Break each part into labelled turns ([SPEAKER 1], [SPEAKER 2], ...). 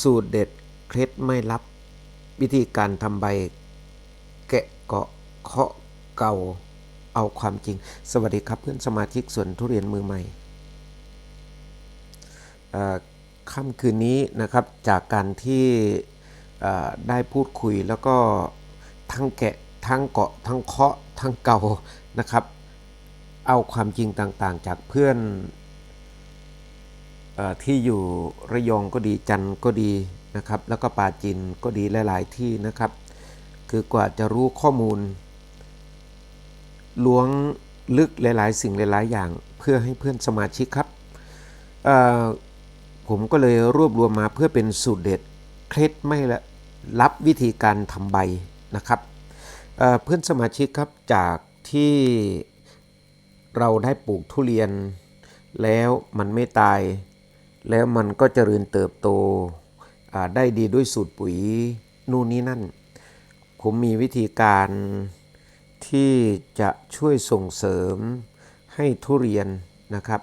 [SPEAKER 1] สูตรเด็ดเคล็ดไม่ลับ วิธีการทำใบ แกะเกาะเคาะเก่าเอาความจริง สวัสดีครับเพื่อนสมาชิกสวนทุเรียนมือใหม่ค่ำคืนนี้นะครับจากการที่ได้พูดคุยแล้วก็ทั้งแกะทั้งเกาะทั้งเคาะทั้งเก่านะครับ เอาความจริงต่างๆ จากเพื่อน ที่อยู่ระยองก็ดีจันทร์ก็ดีนะครับ แล้วก็ปราจีนก็ดีหลาย ๆ ที่นะครับ คือกว่าจะรู้ข้อมูลล้วงลึกหลาย ๆ สิ่งหลาย ๆ อย่างเพื่อให้เพื่อนสมาชิกครับผมก็เลยรวบรวมมาเพื่อเป็นสูตรเด็ดเคล็ดไม่ละลับวิธีการทำใบนะครับเเพื่อนสมาชิกครับจากที่เราได้ปลูกทุเรียนแล้วมันไม่ตาย แล้วมันก็เจริญเติบโตได้ดีด้วยสูตรปุ๋ยนู่นนี่นั่น ผมมีวิธีการที่จะช่วยส่งเสริมให้ทุเรียนนะครับ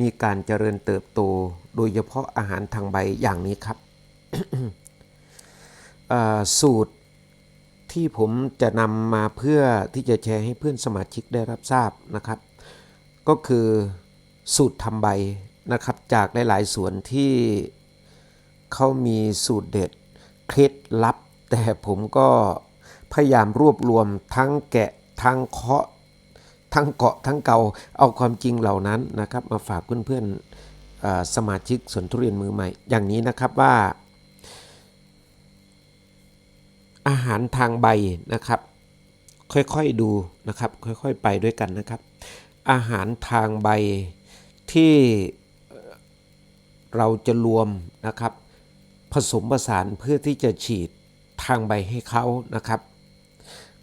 [SPEAKER 1] มีการเจริญเติบโตโดยเฉพาะอาหารทางใบอย่างนี้ครับสูตรที่ผมจะนำมาเพื่อที่จะแชร์ให้เพื่อนสมาชิกได้รับทราบนะครับ ก็คือสูตรทำใบ นะครับจากหลายๆสวนที่เขามีสูตรเด็ดเคล็ดลับ แต่ผมก็พยายามรวบรวมทั้งแกะทั้งเคาะทั้งเกาะทั้งเกาเอาความจริงเหล่านั้นนะครับ มาฝากเพื่อนๆเอ่อสมาชิกสวนทุเรียนมือใหม่ อย่างนี้นะครับว่า อาหารทางใบนะครับ ค่อยๆดูนะครับ ค่อยๆไปด้วยกันนะครับ อาหารทางใบที่ เราจะรวมนะครับ ผสมผสานเพื่อที่จะฉีดทางใบให้เขานะครับ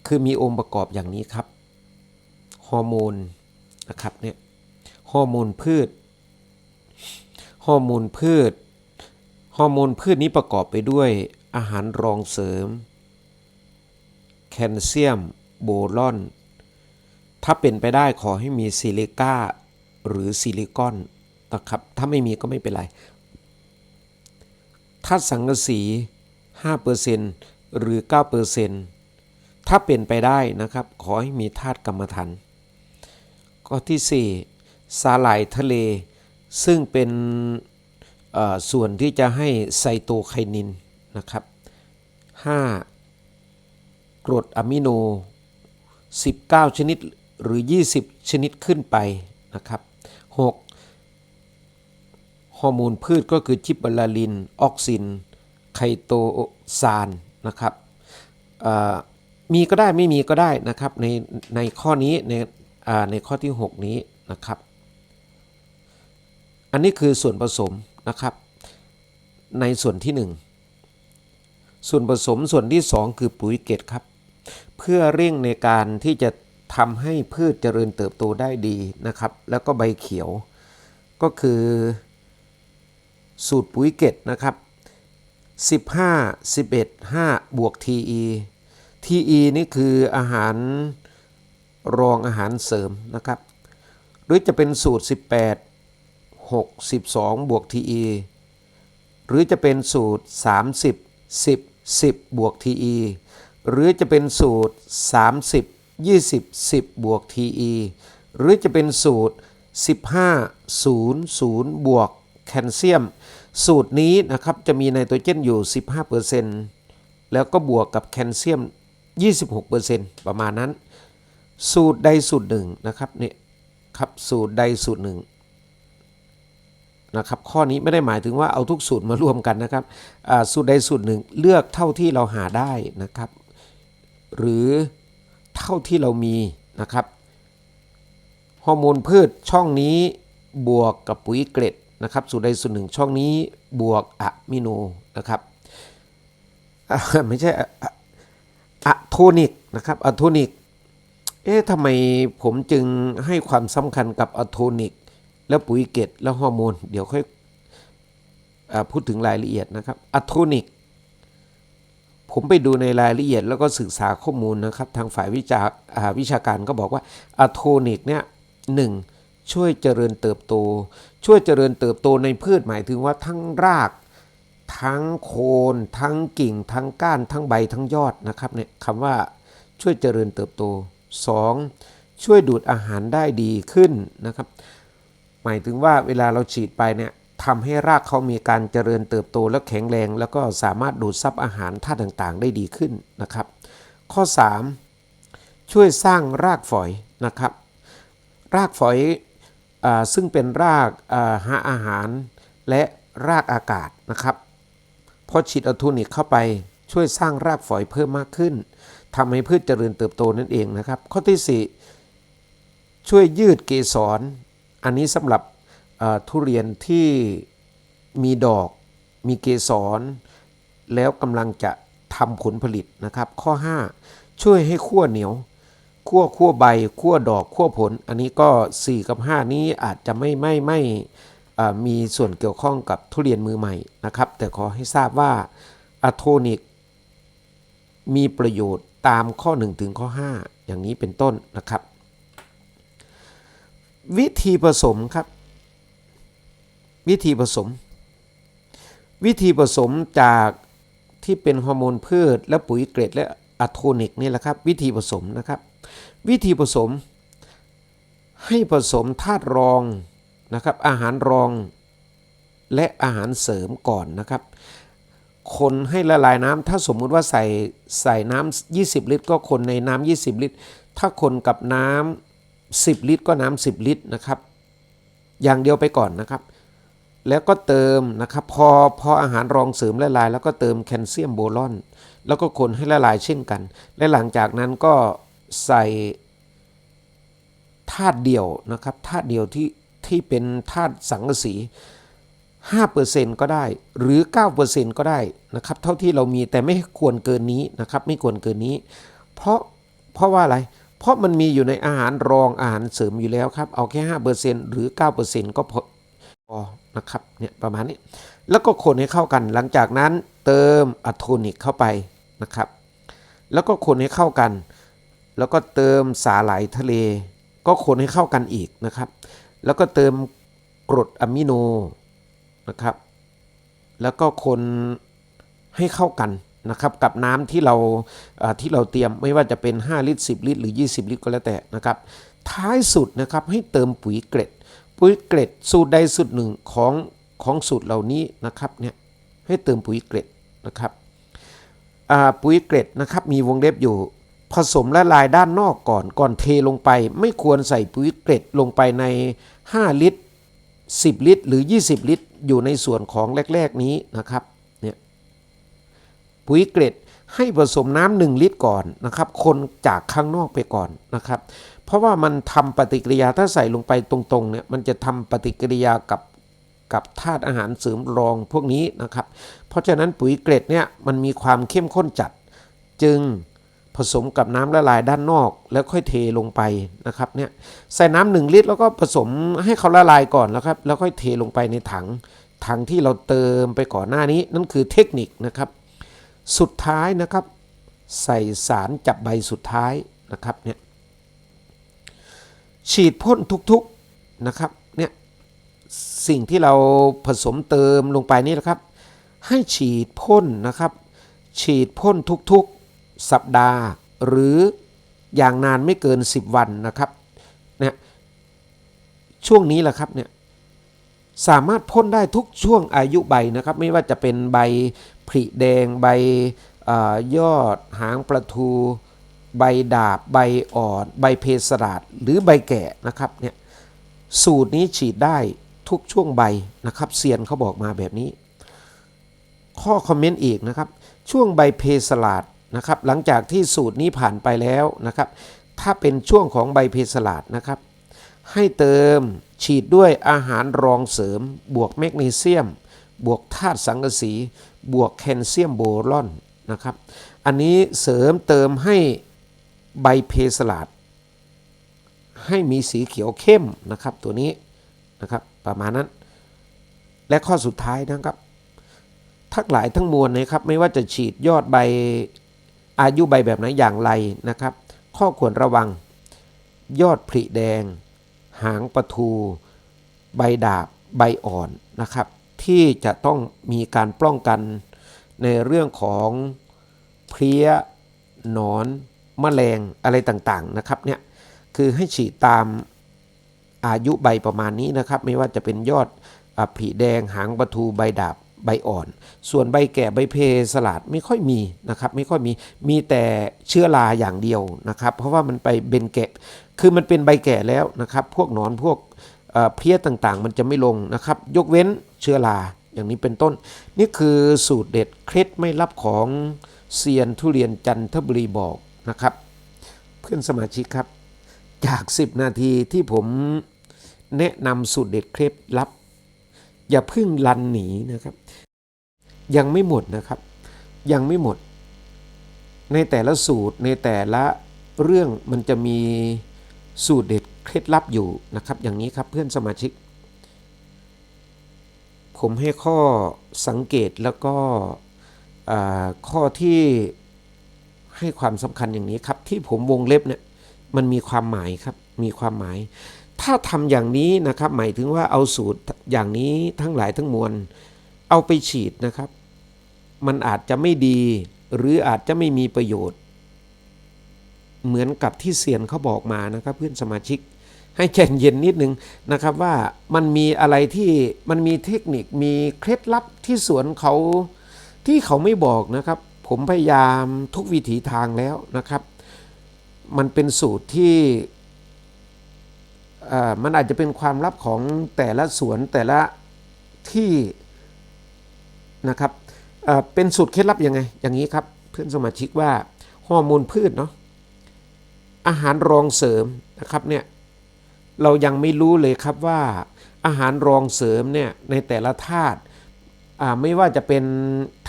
[SPEAKER 1] คือมีองค์ประกอบอย่างนี้ครับฮอร์โมนนะครับเนี่ยฮอร์โมนพืชฮอร์โมนพืชฮอร์โมนพืชนี้ประกอบไปด้วยอาหารรองเสริม แคลเซียม โบรอน ถ้าเป็นไปได้ขอให้มีซิลิก้าหรือซิลิคอน นะครับ ถ้าไม่มีก็ไม่เป็นไร ถ้าสังกะสี5%หรือ 9%ถ้าเป็นไปได้นะครับ ขอให้มีธาตุกรรมฐานข้อที่ 4 สาหร่ายทะเล ซึ่งเป็นส่วนที่จะให้ไซโตไคนินนะครับ 5 กรดอะมิโน 19 ชนิดหรือ 20 ชนิดขึ้นไปนะครับ 6 ฮอร์โมนพืชก็คือจิบบาลาลิน ออกซิน ไคโตซานนะครับมีก็ได้ไม่มีก็ได้นะครับในในข้อนี้ในในข้อที่ 6 นี้นะครับ อันนี้คือส่วนผสมนะครับในส่วนที่ 1 ส่วนผสมส่วนที่ 2 คือปุ๋ยเกตครับ เพื่อเร่งในการที่จะทำให้พืชเจริญเติบโตได้ดีนะครับ แล้วก็ใบเขียวก็คือ สูตรปุ๋ยเกตนะครับ 15 11 5 บวก TE TE นี่คืออาหารรองอาหารเสริมนะครับ หรือจะเป็นสูตร 18 6 12บวก TE หรือจะเป็นสูตร 30 10 10 บวก TE หรือจะเป็นสูตร 30 20 10 บวก TE หรือจะเป็นสูตร 15 0 0 บวกแคลเซียม สูตรนี้นะครับจะมีไนโตรเจนอยู่ 15%แล้วก็บวกกับแคลเซียม 26%ประมาณนั้น สูตรใดสูตรหนึ่งนะครับเนี่ยครับสูตรใดสูตรหนึ่งนะครับข้อนี้ไม่ได้หมายถึงว่าเอาทุกสูตรมารวมกันนะครับสูตรใดสูตรหนึ่งเลือกเท่าที่เราหาได้นะครับ หรือเท่าที่เรามีนะครับฮอร์โมนพืชช่องนี้บวกกับปุ๋ยเกล็ด นะครับสูตรใดสูตรหนึ่งช่องนี้บวกอะมิโนนะครับไม่ใช่อะโทนิกนะครับอะโทนิกเอ๊ะทำไมผมจึงให้ความสำคัญกับอะโทนิก แล้วปุ๋ยเกตแล้วฮอร์โมน เดี๋ยวค่อยอพูดถึงรายละเอียดนะครับอะโทนิก ผมไปดูในรายละเอียดแล้วก็ศึกษาข้อมูลนะครับ ทางฝ่ายวิชาอ่าวิชาการก็บอกว่าอะโทนิกเนี่ยหนึ่ง ช่วยเจริญเติบโต ช่วยเจริญเติบโตในพืชหมายถึงว่าทั้งราก ทั้งโคน ทั้งกิ่ง ทั้งก้าน ทั้งใบ ทั้งยอดนะครับเนี่ยคำว่าช่วยเจริญเติบโต 2. ช่วยดูดอาหารได้ดีขึ้นนะครับ หมายถึงว่าเวลาเราฉีดไปเนี่ยทำให้รากเขามีการเจริญเติบโตและแข็งแรง แล้วก็สามารถดูดซับอาหารธาตุต่างๆ ได้ดีขึ้นนะครับ ข้อ 3 ช่วยสร้างรากฝอยนะครับ รากฝอย ซึ่งเป็นรากหาอาหารและรากอากาศนะครับพอฉีดอะโทนิกเข้าไปช่วยสร้างรากฝอยเพิ่มมากขึ้นทำให้พืชเจริญเติบโตนั่นเองนะครับ ข้อที่ 4 ช่วยยืดเกสร อันนี้สำหรับทุเรียนที่มีดอก มีเกสร แล้วกำลังจะทำผลผลิตนะครับ ข้อ 5 ช่วยให้ขั้วเหนียว ขั้วขั้วใบขั้วดอกขั้วผล อันนี้ก็ 4 กับ 5 นี้อาจจะไม่ไม่ไม่มีส่วนเกี่ยวข้องกับทุเรียนมือใหม่นะครับ แต่ขอให้ทราบว่าอะโทนิกมีประโยชน์ตามข้อ 1 ถึงข้อ 5 อย่างนี้เป็นต้นนะครับ วิธีผสมครับ วิธีผสม วิธีผสมจากที่เป็นฮอร์โมนพืช และปุ๋ยเกรดและอะโทนิกนี่แหละครับ วิธีผสมนะครับ วิธีผสม ให้ผสมธาตุรองนะครับ อาหารรองและอาหารเสริมก่อนนะครับ คนให้ละลายน้ำถ้าสมมุติว่าใส่ใส่น้ำ20 ลิตร ก็คนในน้ำ20 ลิตร ถ้าคนกับน้ำ10 ลิตร ก็น้ำ10 ลิตรนะครับ อย่างเดียวไปก่อนนะครับแล้วก็เติมนะครับพอพออาหารรองเสริมละลาย แล้วก็เติมแคลเซียมโบรอน แล้วก็คนให้ละลายเช่นกัน และหลังจากนั้นก็ ใส่ธาตุเดียวนะครับธาตุเดียวที่ที่เป็นธาตุสังกะสี 5%ก็ได้หรือ 9%ก็ได้นะครับเท่าที่เรามีแต่ไม่ควรเกินนี้นะครับไม่ควรเกินนี้ เพราะเพราะว่าอะไร เพราะมันมีอยู่ในอาหารรองอาหารเสริมอยู่แล้วครับ เอาแค่ 5%หรือ 9%ก็พอพอนะครับเนี่ยประมาณนี้ แล้วก็คนให้เข้ากันหลังจากนั้นเติมอะโทนิกเข้าไปนะครับ แล้วก็คนให้เข้ากัน แล้วก็เติมสาหร่ายทะเล ก็คนให้เข้ากันอีกนะครับ แล้วก็เติมกรดอะมิโนนะครับ แล้วก็คนให้เข้ากันนะครับกับน้ำที่เราที่เราเตรียมไม่ว่าจะเป็น 5 ลิตร 10 ลิตร หรือ 20 ลิตรก็แล้วแต่นะครับ ท้ายสุดนะครับให้เติมปุ๋ยเกล็ด ปุ๋ยเกล็ดสูตรใดสูตรหนึ่งของของสูตรเหล่านี้นะครับเนี่ยให้เติมปุ๋ยเกล็ดนะครับปุ๋ยเกล็ดนะครับมีวงเล็บอยู่ ผสมละลายด้านนอกก่อนก่อนเทลงไป ไม่ควรใส่ปุ๋ยเกล็ดลงไปใน 5 ลิตร 10 ลิตร หรือ 20 ลิตร อยู่ในส่วนของแรก ๆนี้นะครับเนี่ยปุ๋ยเกล็ดให้ผสมน้ำหนึ่งลิตรก่อนนะครับ คนจากข้างนอกไปก่อนนะครับ เพราะว่ามันทำปฏิกิริยาถ้าใส่ลงไปตรงๆเนี่ยมันจะทำปฏิกิริยากับกับธาตุอาหารเสริมรองพวกนี้นะครับ เพราะฉะนั้นปุ๋ยเกล็ดเนี่ยมันมีความเข้มข้นจัดจึง ผสมกับน้ำละลายด้านนอก แล้วค่อยเทลงไปนะครับเนี่ยใส่น้ำหนึ่งลิตร แล้วก็ผสมให้เขาละลายก่อนแล้วครับแล้วค่อยเทลงไปในถังถังที่เราเติมไปก่อนหน้านี้นั่นคือเทคนิคนะครับ สุดท้ายนะครับ ใส่สารจับใบสุดท้ายนะครับเนี่ยฉีดพ่นทุกๆนะครับเนี่ยสิ่งที่เราผสมเติมลงไปนี่นะครับ ให้ฉีดพ่นนะครับ ฉีดพ่นทุกๆ สัปดาห์ หรืออย่างนานไม่เกิน 10 วันนะครับเนี่ยช่วงนี้แหละครับเนี่ยสามารถพ่นได้ทุกช่วงอายุใบนะครับ ไม่ว่าจะเป็นใบผลิแดงใบอยอดหางปลาทู ใบดาบ ใบอ่อน ใบเพสราดหรือใบแก่นะครับเนี่ยสูตรนี้ฉีดได้ทุกช่วงใบนะครับเซียนเขาบอกมาแบบนี้ ข้อคอมเมนต์อีกนะครับ ช่วงใบเพสลาด นะครับหลังจากที่สูตรนี้ผ่านไปแล้วนะครับ ถ้าเป็นช่วงของใบเพสลาดนะครับ ให้เติมฉีดด้วยอาหารรองเสริม บวกแมกนีเซียม บวกธาตุสังกะสี บวกแคลเซียมโบรอนนะครับ อันนี้เสริมเติมให้ใบเพสลาด ให้มีสีเขียวเข้มนะครับ ตัวนี้นะครับประมาณนั้น และข้อสุดท้ายนะครับ ทั้งหลายทั้งมวลนะครับ ไม่ว่าจะฉีดยอดใบ อายุใบแบบไหนอย่างไรนะครับ ข้อควรระวัง ยอดผลิแดง หางปะทู ใบดาบ ใบอ่อนนะครับ ที่จะต้องมีการป้องกันในเรื่องของเพลี้ยหนอนแมลงอะไรต่างๆนะครับเนี่ยคือให้ฉีดตามอายุใบประมาณนี้นะครับ ไม่ว่าจะเป็นยอดอะผลิแดงหางปะทูใบดาบ ใบอ่อน ส่วนใบแก่ใบเพสลัดไม่ค่อยมีนะครับไม่ค่อยมีมีแต่เชื้อราอย่างเดียวนะครับ เพราะว่ามันไปเบนแกะคือมันเป็นใบแก่แล้วนะครับ พวกหนอนพวกเพี้ยต่างๆ มันจะไม่ลงนะครับ ยกเว้นเชื้อราอย่างนี้เป็นต้น นี่คือสูตรเด็ดเคล็ดไม่ลับของเซียนทุเรียนจันทบุรีบอกนะครับ เพื่อนสมาชิกครับ จาก 10 นาทีที่ผมแนะนำสูตรเด็ดเคล็ดลับ อย่าพึ่งลันหนีนะครับ ยังไม่หมดนะครับ ยังไม่หมด ในแต่ละสูตรในแต่ละเรื่องมันจะมีสูตรเด็ดเคล็ดลับอยู่นะครับ อย่างนี้ครับเพื่อนสมาชิก ผมให้ข้อสังเกตแล้วก็ข้อที่ให้ความสำคัญอย่างนี้ครับ ที่ผมวงเล็บเนี่ยมันมีความหมายครับ มีความหมาย ถ้าทำอย่างนี้นะครับหมายถึงว่าเอาสูตรอย่างนี้ทั้งหลายทั้งมวล เอาไปฉีดนะครับ มันอาจจะไม่ดีหรืออาจจะไม่มีประโยชน์ เหมือนกับที่เซียนเขาบอกมานะครับ เพื่อนสมาชิก ให้ใจเย็นนิดนึงนะครับว่ามันมีอะไรที่มันมีเทคนิคมีเคล็ดลับที่สวนเขาที่เขาไม่บอกนะครับ ผมพยายามทุกวิถีทางแล้วนะครับ มันเป็นสูตรที่ มันอาจจะเป็นความลับของแต่ละสวนแต่ละที่นะครับเป็นสูตรเคล็ดลับยังไง อย่างนี้ครับ เพื่อนสมาชิกว่าฮอร์โมนพืชเนาะอาหารรองเสริมนะครับเนี่ยเรายังไม่รู้เลยครับว่าอาหารรองเสริมเนี่ยในแต่ละธาตุไม่ว่าจะเป็น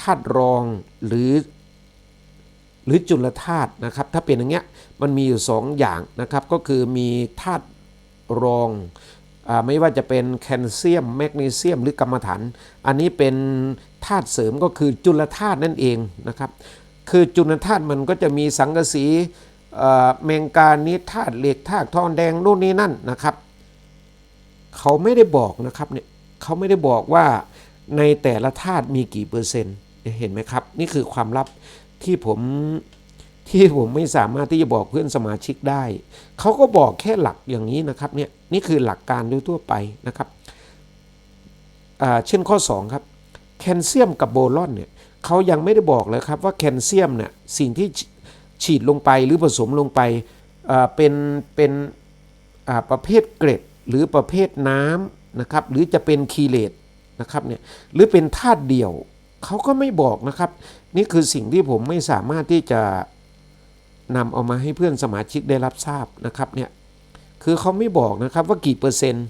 [SPEAKER 1] ธาตุรองหรือหรือจุลธาตุนะครับ ถ้าเป็นอย่างเงี้ยมันมีอยู่สองอย่างนะครับ ก็คือมีธาตุ รองอไม่ว่าจะเป็นแคลเซียม แมกนีเซียม หรือกรรมฐาน อันนี้เป็นธาตุเสริมก็คือจุลธาตุนั่นเองนะครับ คือจุลธาตุมันก็จะมีสังกะสีเอ่อแมงกานิธาตุเหล็กธาตุทองแดงนู่นนี่นั่นนะครับ เขาไม่ได้บอกนะครับเนี่ยเขาไม่ได้บอกว่าในแต่ละธาตุมีกี่เปอร์เซ็นต์เห็นไหมครับ นี่คือความลับที่ผม ที่ผมไม่สามารถที่จะบอกเพื่อนสมาชิกได้ เขาก็บอกแค่หลักอย่างนี้นะครับเนี่ยนี่คือหลักการโดยทั่วไปนะครับเช่นข้อ 2 ครับแคลเซียมกับโบรอนเนี่ยเขายังไม่ได้บอกเลยครับว่าแคลเซียมเนี่ยสิ่งที่ฉีดลงไปหรือผสมลงไปเป็นเป็นประเภทเกร็ดหรือประเภทน้ำนะครับหรือจะเป็นคีเลตนะครับเนี่ยหรือเป็นธาตุเดี่ยวเขาก็ไม่บอกนะครับ นี่คือสิ่งที่ผมไม่สามารถที่จะ นำเอามาให้เพื่อนสมาชิกได้รับทราบนะครับเนี่ยคือเขาไม่บอกนะครับว่ากี่เปอร์เซ็นต์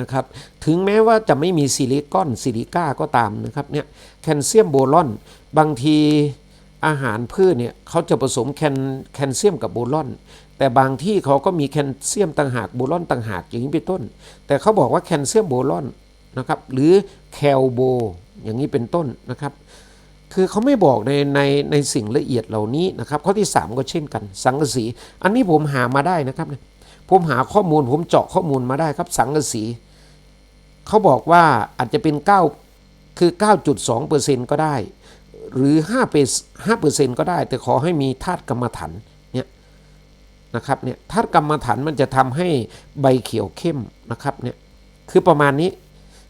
[SPEAKER 1] นะครับถึงแม้ว่าจะไม่มีซิลิคอนซิลิก้าก็ตามนะครับเนี่ยแคลเซียมโบรอนบางทีอาหารพืชเนี่ยเขาจะผสมแคลแคลเซียมกับโบรอน แต่บางที่เขาก็มีแคลเซียมต่างหากโบรอนต่างหากอย่างนี้เป็นต้น แต่เขาบอกว่าแคลเซียมโบรอนนะครับหรือแคลโบอย่างนี้เป็นต้นนะครับ คือเขาไม่บอกในในในสิ่งละเอียดเหล่านี้นะครับข้อที่ 3 ก็เช่นกัน สังกะสี อันนี้ผมหามาได้นะครับผมหาข้อมูลผมเจาะข้อมูลมาได้ครับ สังกะสีเขาบอกว่าอาจจะเป็น 9 คือ 9.2%ก็ได้ หรือ5เป5เปอร์เซ็นต์ก็ได้ แต่ขอให้มีธาตุกรรมฐานเนี่ยนะครับเนี่ยธาตุกรรมฐานมันจะทำให้ใบเขียวเข้มนะครับเนี่ยคือประมาณนี้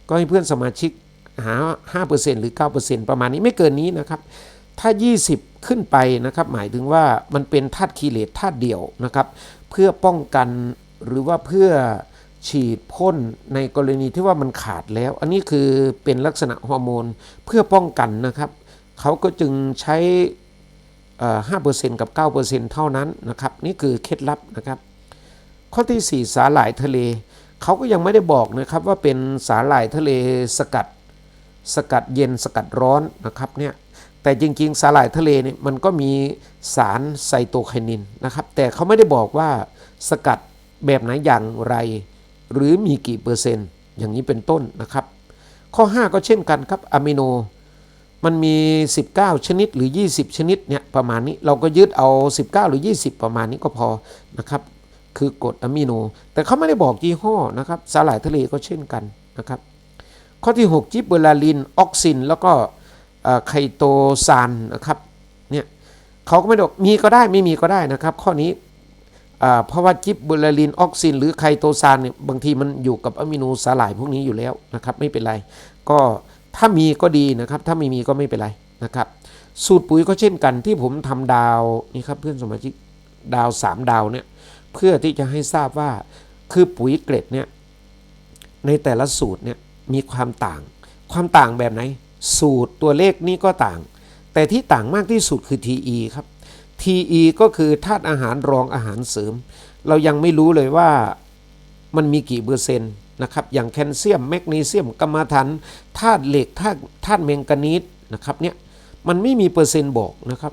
[SPEAKER 1] ก็ให้เพื่อนสมาชิก หา 5%หรือ 9%ประมาณนี้ไม่เกินนี้นะครับ ถ้า 20 ขึ้นไปนะครับหมายถึงว่ามันเป็นธาตุคีเลตธาตุเดี่ยวนะครับ เพื่อป้องกันหรือว่าเพื่อฉีดพ่นในกรณีที่ว่ามันขาดแล้ว อันนี้คือเป็นลักษณะฮอร์โมนเพื่อป้องกันนะครับ เขาก็จึงใช้เอ่อ5%กับ 9%เท่านั้นนะครับ นี่คือเคล็ดลับนะครับ ข้อที่ 4 สาหร่ายทะเล เขาก็ยังไม่ได้บอกนะครับว่าเป็นสาหร่ายทะเลสกัด สกัดเย็นสกัดร้อนนะครับเนี่ยแต่จริงๆ สาหร่ายทะเลเนี่ยมันก็มีสารไซโตไคนินนะครับ แต่เขาไม่ได้บอกว่าสกัดแบบไหนอย่างไร หรือมีกี่เปอร์เซ็นต์ อย่างนี้เป็นต้นนะครับ ข้อ 5 ก็เช่นกันครับอะมิโน มันมี 19 ชนิดหรือ 20 ชนิดเนี่ยประมาณนี้เราก็ยึดเอา 19 หรือ 20 ประมาณนี้ก็พอนะครับ คือกรดอะมิโน แต่เขาไม่ได้บอกยี่ห้อนะครับสาหร่ายทะเลก็เช่นกันนะครับ ข้อที่ 6 จิบเบอร์ลาลินออกซิน แล้วก็ไคโตซานนะครับเนี่ยเขาก็ไม่ได้บอกมีก็ได้ไม่มีก็ได้นะครับ ข้อนี้เพราะว่าจิบเบอร์ลาลินออกซิน หรือไคโตซานเนี่ยบางทีมันอยู่กับอะมิโนสาหร่ายพวกนี้อยู่แล้วนะครับไม่เป็นไร ก็ถ้ามีก็ดีนะครับ ถ้าไม่มีก็ไม่เป็นไรนะครับ สูตรปุ๋ยก็เช่นกันที่ผมทำดาวนี่ครับเพื่อนสมาชิกดาว 3 ดาวเนี่ยเพื่อที่จะให้ทราบว่าคือปุ๋ยเกรดเนี่ยในแต่ละสูตรเนี่ย มีความต่าง ความต่างแบบไหน สูตรตัวเลขนี่ก็ต่าง แต่ที่ต่างมากที่สุดคือ TE ครับ TE ก็คือธาตุอาหารรองอาหารเสริม เรายังไม่รู้เลยว่ามันมีกี่เปอร์เซ็นต์นะครับ อย่างแคลเซียมแมกนีเซียมกรรมฐานธาตุเหล็กธาตุธาตุแมงกานีสนะครับเนี่ยมันไม่มีเปอร์เซ็นต์บอกนะครับ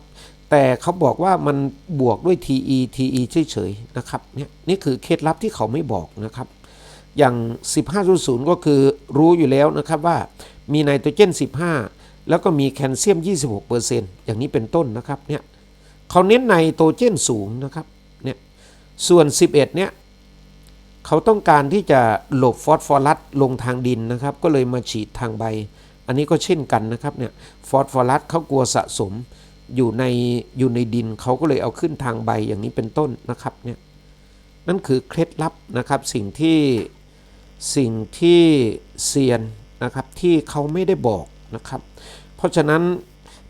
[SPEAKER 1] แต่เขาบอกว่ามันบวกด้วย TE TE เฉยๆนะครับเนี่ยนี่คือเคล็ดลับที่เขาไม่บอกนะครับ อย่าง 15.0 ก็คือ รู้อยู่แล้วนะครับว่ามีไนโตรเจน 15 แล้วก็มีแคลเซียม 26%อย่างนี้เป็นต้นนะครับเนี่ยเขาเน้นไนโตรเจนสูงนะครับเนี่ยส่วน 11 เนี่ยเขาต้องการที่จะหลบฟอสฟอรัสลงทางดินนะครับ ก็เลยมาฉีดทางใบ อันนี้ก็เช่นกันนะครับเนี่ยฟอสฟอรัสเขากลัวสะสมอยู่ในอยู่ในดินเขาก็เลยเอาขึ้นทางใบอย่างนี้เป็นต้นนะครับเนี่ยนั่นคือเคล็ดลับนะครับสิ่งที่ สิ่งที่เซียนนะครับที่เขาไม่ได้บอกนะครับ เพราะฉะนั้น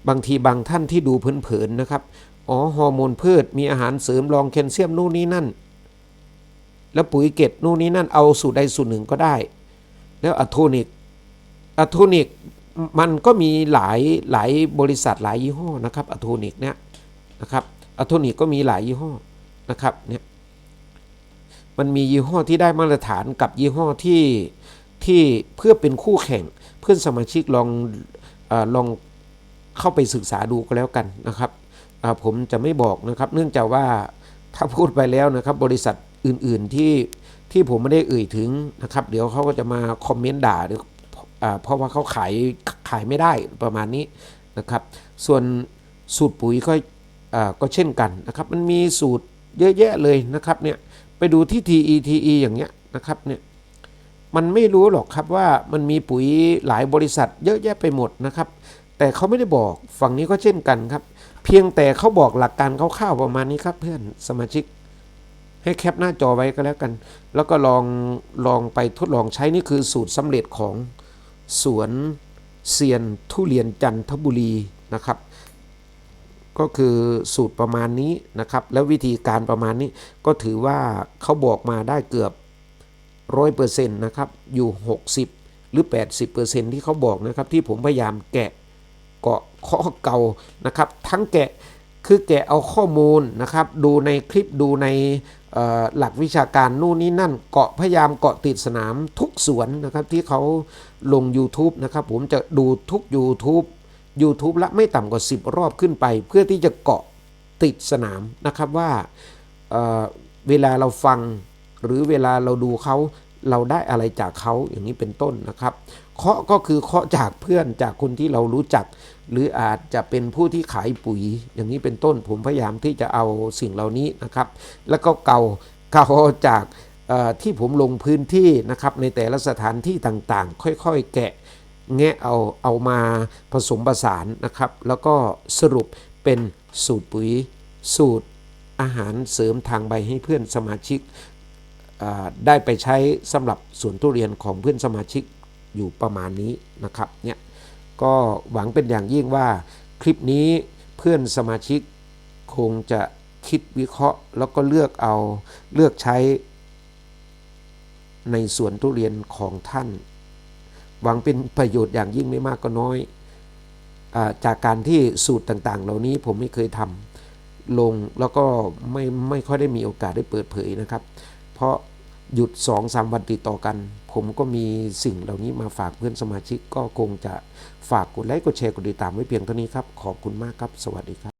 [SPEAKER 1] บางทีบางท่านที่ดูเผินๆนะครับ อ๋อฮอร์โมนพืชมีอาหารเสริมรองแคลเซียมนู่นนี่นั่น แล้วปุ๋ยเกตนู่นนี่นั่นเอาสูตรใดสูตรหนึ่งก็ได้ แล้วอะโทนิกอะโทนิกมันก็มีหลายหลายบริษัทหลายยี่ห้อนะครับอะโทนิกเนี่ยนะครับอะโทนิกก็มีหลายยี่ห้อนะครับเนี่ย มันมียี่ห้อที่ได้มาตรฐานกับยี่ห้อที่ที่เพื่อเป็นคู่แข่ง เพื่อนสมาชิกลองอลองเข้าไปศึกษาดูก็แล้วกันนะครับผมจะไม่บอกนะครับ เนื่องจากว่าถ้าพูดไปแล้วนะครับ บริษัทอื่นๆที่ที่ผมไม่ได้เอ่ยถึงนะครับ เดี๋ยวเขาก็จะมาคอมเมนต์ด่าหรือเพราะว่าเขาขายขายไม่ได้ประมาณนี้นะครับ ส่วนสูตรปุ๋ยก็อ่าก็เช่นกันนะครับ มันมีสูตรเยอะแยะเลยนะครับเนี่ย ไปดูที่ TE TE อย่างเงี้ยนะครับเนี่ยมันไม่รู้หรอกครับว่ามันมีปุ๋ยหลายบริษัทเยอะแยะไปหมดนะครับ แต่เขาไม่ได้บอกฝั่งนี้ก็เช่นกันครับ เพียงแต่เขาบอกหลักการคร่าวๆประมาณนี้ครับเพื่อนสมาชิก ให้แคปหน้าจอไว้ก็แล้วกัน แล้วก็ลองลองไปทดลองใช้นี่คือสูตรสำเร็จของสวนเซียนทุเรียนจันทบุรีนะครับ ก็คือสูตรประมาณนี้นะครับ แล้ววิธีการประมาณนี้ก็ถือว่าเขาบอกมาได้เกือบร้อยเปอร์เซ็นต์นะครับ อยู่ 60 หรือ 80เปอร์เซ็นต์ที่เขาบอกนะครับ ที่ผมพยายามแกะเกาะข้อเก่านะครับ ทั้งแกะคือแกะเอาข้อมูลนะครับ ดูในคลิปดูในหลักวิชาการนู่นนี่นั่นเกาะพยายามเกาะติดสนามทุกสวนนะครับที่เขาลง YouTube นะครับ ผมจะดูทุก YouTube YouTube ละไม่ต่ำกว่า 10 รอบขึ้นไป เพื่อที่จะเกาะติดสนามนะครับว่าเเวลาเราฟังหรือเวลาเราดูเขาเราได้อะไรจากเขาอย่างนี้เป็นต้นนะครับเคาะก็คือเคาะจากเพื่อนจากคนที่เรารู้จัก หรืออาจจะเป็นผู้ที่ขายปุ๋ย อย่างนี้เป็นต้นผมพยายามที่จะเอาสิ่งเหล่านี้นะครับ แล้วก็เกาเกาจากที่ผมลงพื้นที่นะครับในแต่ละสถานที่ต่างๆ ค่อยๆ แกะ แงะเอาเอามาผสมผสานนะครับ แล้วก็สรุปเป็นสูตรปุ๋ยสูตรอาหารเสริมทางใบให้เพื่อนสมาชิกได้ไปใช้สำหรับสวนทุเรียนของเพื่อนสมาชิกอยู่ประมาณนี้นะครับเนี่ยก็หวังเป็นอย่างยิ่งว่าคลิปนี้เพื่อนสมาชิกคงจะคิดวิเคราะห์ แล้วก็เลือกเอาเลือกใช้ในสวนทุเรียนของท่าน หวังเป็นประโยชน์อย่างยิ่งไม่มากก็น้อยอจากการที่สูตรต่างๆ เหล่านี้ผมไม่เคยทำลงแล้วก็ไม่ไม่ค่อยได้มีโอกาสได้เปิดเผยนะครับ เพราะหยุด2อสามวันติดต่อกัน ผมก็มีสิ่งเหล่านี้มาฝากเพื่อนสมาชิกก็คงจะฝากกดไลค์กดแชร์กดติดตามไว้เพียงเท่านี้ครับ ขอบคุณมากครับ สวัสดีครับ